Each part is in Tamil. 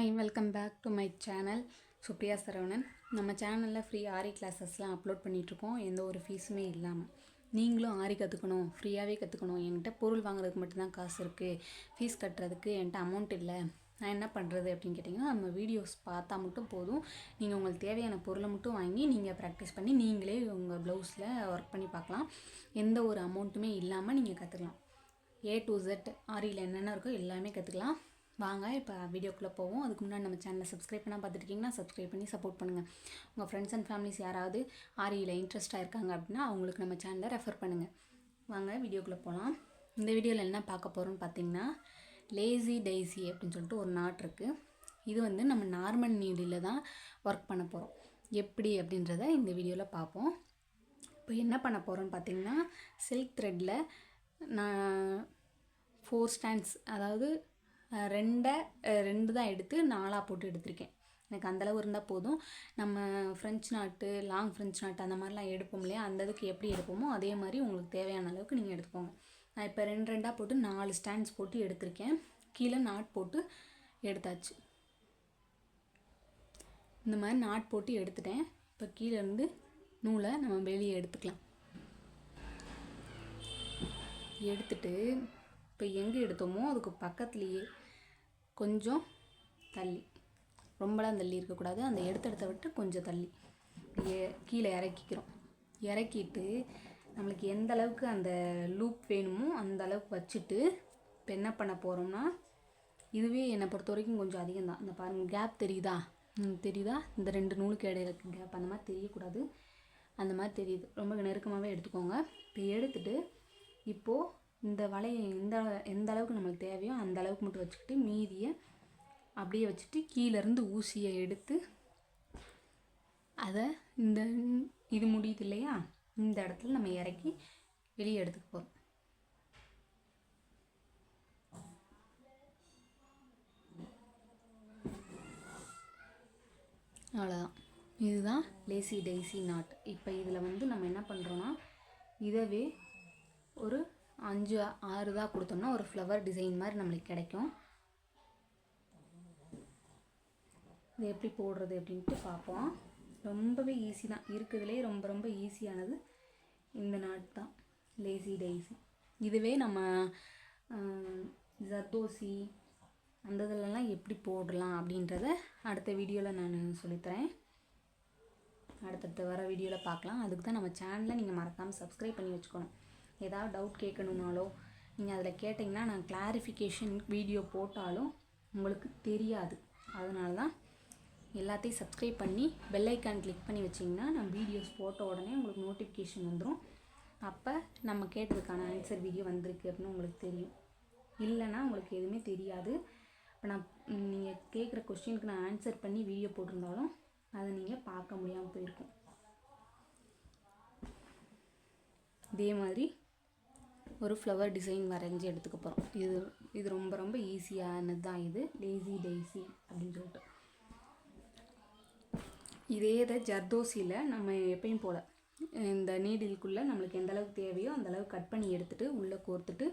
Hi welcome back to my channel Supriya Saravanan நம்ம சேனலில் ஃப்ரீ ஆரி கிளாஸஸ்லாம் அப்லோட் பண்ணிகிட்ருக்கோம் எந்த ஒரு ஃபீஸுமே இல்லாமல் நீங்களும் ஆரி கற்றுக்கணும் ஃப்ரீயாகவே கற்றுக்கணும் என்கிட்ட பொருள் வாங்குறதுக்கு மட்டும்தான் காசு இருக்குது ஃபீஸ் கட்டுறதுக்கு என்கிட்ட அமௌண்ட் இல்லை. நான் என்ன பண்ணுறது அப்படின்னு கேட்டிங்கன்னா நம்ம வீடியோஸ் பார்த்தா மட்டும் போதும். நீங்கள் உங்களுக்கு தேவையான பொருளை மட்டும் வாங்கி நீங்கள் ப்ராக்டிஸ் பண்ணி நீங்களே உங்கள் ப்ளவுஸில் ஒர்க் பண்ணி பார்க்கலாம். எந்த ஒரு அமௌண்ட்டுமே இல்லாமல் நீங்கள் கற்றுக்கலாம் ஏ டு ஜெட் ஆரியில் என்னென்ன இருக்கோ எல்லாமே கற்றுக்கலாம் வாங்க இப்போ வீடியோக்குள்ளே போவோம். அதுக்கு முன்னாடி நம்ம சேனலை சப்ஸ்கிரைப் பண்ணால் பார்த்துருக்கீங்கன்னா சப்ஸ்கிரைப் பண்ணி சப்போர்ட் பண்ணுங்கள் உங்கள் ஃப்ரெண்ட்ஸ் அண்ட் ஃபேமிலிஸ் யாராவது ஆரியில் இன்ட்ரெஸ்ட்டாக இருக்காங்க அப்படின்னா அவங்களுக்கு நம்ம சேனலை ரெஃபர் பண்ணுங்கள் வாங்க வீடியோக்குள்ளே போகலாம் இந்த வீடியோவில் என்ன பார்க்க போகிறோம்னு பார்த்தீங்கன்னா லேசி டைசி அப்படின்னு சொல்லிட்டு ஒரு நாட் இருக்குது இது வந்து நம்ம நார்மல் நீடியில் தான் ஒர்க் பண்ண போகிறோம் எப்படி அப்படின்றத இந்த வீடியோவில் பார்ப்போம். இப்போ என்ன பண்ண போகிறோன்னு பார்த்தீங்கன்னா சில்க் த்ரெட்டில் நான் ஃபோர் ஸ்டாண்ட்ஸ் அதாவது ரெண்டை ரெண்டு தான் எடுத்து நாலாக போட்டு எடுத்திருக்கேன். எனக்கு அந்தளவு இருந்தால் போதும். நம்ம ஃப்ரெஞ்ச் நாட்டு லாங் ஃப்ரெஞ்ச் நாட்டு அந்த மாதிரிலாம் எடுப்போம் இல்லையா? அந்த இதுக்கு எப்படி எடுப்போமோ அதே மாதிரி உங்களுக்கு தேவையான அளவுக்கு நீங்கள் எடுத்துக்கோங்க. நான் இப்போ ரெண்டு ரெண்டாக போட்டு நாலு ஸ்டாண்ட்ஸ் போட்டு எடுத்திருக்கேன். கீழே நாட் போட்டு எடுத்தாச்சு. இந்த மாதிரி நாட் போட்டு எடுத்துட்டேன். இப்போ கீழேருந்து நூலை நம்ம வெளியே எடுத்துக்கலாம். எடுத்துட்டு இப்போ எங்கே எடுத்தோமோ அதுக்கு பக்கத்துலேயே கொஞ்சம் தள்ளி. ரொம்பலாம் தள்ளி இருக்கக்கூடாது. அந்த எடுத்த இடத்த விட்டு கொஞ்சம் தள்ளி. கீழே இறக்கிக்கிறோம். இறக்கிட்டு நம்மளுக்கு எந்த அளவுக்கு அந்த லூப் வேணுமோ அந்த அளவுக்கு வச்சுட்டு இப்போ என்ன பண்ண போகிறோம்னா இதுவே என்னை பொறுத்த வரைக்கும் கொஞ்சம் அதிகம்தான். இந்த பாருங்கள் கேப் தெரியுதா? தெரியுதா? இந்த ரெண்டு நூலுக்கு இடையில இருக்க கேப் அந்த மாதிரி தெரியக்கூடாது. அந்த மாதிரி தெரியுது. ரொம்ப நெருக்கமாகவே எடுத்துக்கோங்க. இப்போ எடுத்துட்டு இப்போது இந்த வலையை எந்த எந்த அளவுக்கு நம்மளுக்கு தேவையோ அந்த அளவுக்கு மட்டும் வச்சுக்கிட்டு மீதியை அப்படியே வச்சுட்டு கீழேருந்து ஊசியை எடுத்து அதை இந்த இது முடியுது இல்லையா? இந்த இடத்துல நம்ம இறக்கி வெளியே எடுத்துக்க போகிறோம் அவ்வளோதான் இதுதான் லேசி டெய்சி நாட் இப்போ இதில் வந்து நம்ம என்ன பண்ணுறோன்னா இதவே ஒரு அஞ்சு ஆறு தான் கொடுத்தோம்னா ஒரு ஃப்ளவர் டிசைன் மாதிரி நம்மளுக்கு கிடைக்கும். இது எப்படி போடுறது அப்படின்ட்டு பார்ப்போம். ரொம்பவே ஈஸி தான். இருக்கிறதுலே ரொம்ப ரொம்ப ஈஸியானது இந்த நாட் தான். லேசி டெய்சி இதுவே நம்ம ஜர்தோசி அந்த இதிலலாம் எப்படி போடலாம் அப்படின்றத அடுத்த வீடியோவில் நான் சொல்லித்தரேன். அடுத்தடுத்த வர வீடியோவில் பார்க்கலாம். அதுக்கு தான் நம்ம சேனலை நீங்கள் மறக்காமல் சப்ஸ்கிரைப் பண்ணி வச்சுக்கணும். ஏதாவது டவுட் கேட்கணுன்னாலோ நீங்கள் அதில் கேட்டிங்கன்னா நான் கிளாரிஃபிகேஷன் வீடியோ போட்டாலும் உங்களுக்கு தெரியாது. அதனால தான் எல்லாத்தையும் சப்ஸ்கிரைப் பண்ணி பெல்லைக்கான் கிளிக் பண்ணி வச்சிங்கன்னா நான் வீடியோஸ் போட்ட உடனே உங்களுக்கு நோட்டிஃபிகேஷன் வந்துடும் அப்போ நம்ம கேட்டதுக்கான ஆன்சர் வீடியோ வந்திருக்கு அப்படின்னு உங்களுக்கு தெரியும். இல்லைன்னா உங்களுக்கு எதுவுமே தெரியாது. இப்போ நான் நீங்கள் கேட்குற கொஸ்டினுக்கு நான் ஆன்சர் பண்ணி வீடியோ போட்டிருந்தாலும் அதை நீங்கள் பார்க்க முடியாமல் போயிருக்கும். இதே மாதிரி ஒரு ஃப்ளவர் டிசைன் வரைஞ்சி எடுத்துக்க போகிறோம் இது இது ரொம்ப ரொம்ப ஈஸியானது தான் இது. டெய்ஸி டெய்ஸி அப்படின்னு சொல்லிட்டு. இதே இதை ஜர்தோசியில் நம்ம எப்பயும் போல் இந்த நீடிலுக்குள்ளே நம்மளுக்கு எந்த அளவுக்கு தேவையோ அந்த அளவுக்கு கட் பண்ணி எடுத்துகிட்டு உள்ளே கோர்த்துட்டு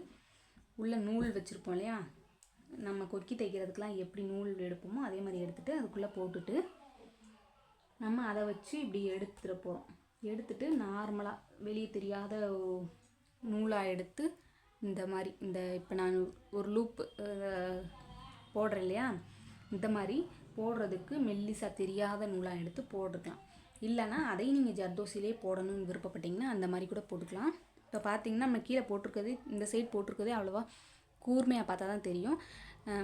உள்ளே நூல் வச்சுருப்போம் இல்லையா? நம்ம கொக்கி தைக்கிறதுக்கெலாம் எப்படி நூல் எடுப்போமோ அதே மாதிரி எடுத்துகிட்டு அதுக்குள்ளே போட்டுட்டு நம்ம அதை வச்சு இப்படி எடுத்துகிட்டு போகிறோம் எடுத்துகிட்டு நார்மலாக வெளியே தெரியாத நூலாக எடுத்து இந்த மாதிரி இந்த இப்போ நான் ஒரு லூப் போடுறேன் இல்லையா? இந்த மாதிரி போடுறதுக்கு மெல்லிசா தெரியாத நூலாக எடுத்து போட்டுக்கலாம். இல்லைன்னா அதையும் நீங்கள் ஜர்தோசிலே போடணும்னு விருப்பப்பட்டிங்கன்னா அந்த மாதிரி கூட போட்டுக்கலாம். இப்போ பார்த்தீங்கன்னா நம்ம கீழே போட்டிருக்கிறது இந்த சைட் போட்டிருக்கதே அவ்வளோவா கூர்மையாக பார்த்தா தான் தெரியும்.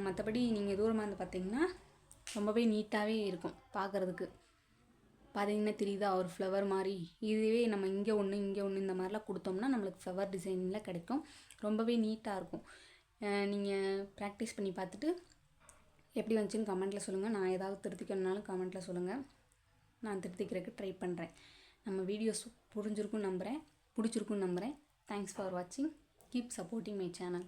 மற்றபடி நீங்கள் தூரமாக இருந்து பார்த்தீங்கன்னா ரொம்பவே நீட்டாகவே இருக்கும் பார்க்குறதுக்கு பார்த்தீங்கன்னா தெரியுதா? ஒரு ஃப்ளவர் மாதிரி. இதுவே நம்ம இங்கே ஒன்று இங்கே ஒன்று இந்த மாதிரிலாம் கொடுத்தோம்னா நம்மளுக்கு ஃப்ளவர் டிசைனில் கிடைக்கும். ரொம்பவே நீட்டாக இருக்கும். நீங்கள் ப்ராக்டிஸ் பண்ணி பார்த்துட்டு எப்படி வந்துச்சுன்னு கமெண்ட்டில் சொல்லுங்கள் நான் ஏதாவது திருத்திக்கணுனாலும் கமெண்ட்டில் சொல்லுங்கள் நான் திருத்திக்கிறதுக்கு ட்ரை பண்ணுறேன் நம்ம வீடியோஸ் புரிஞ்சிருக்கும்னு நம்புகிறேன் பிடிச்சிருக்குன்னு நம்புகிறேன் தேங்க்ஸ் ஃபார் வாட்சிங் கீப் சப்போர்ட்டிங் மை சேனல்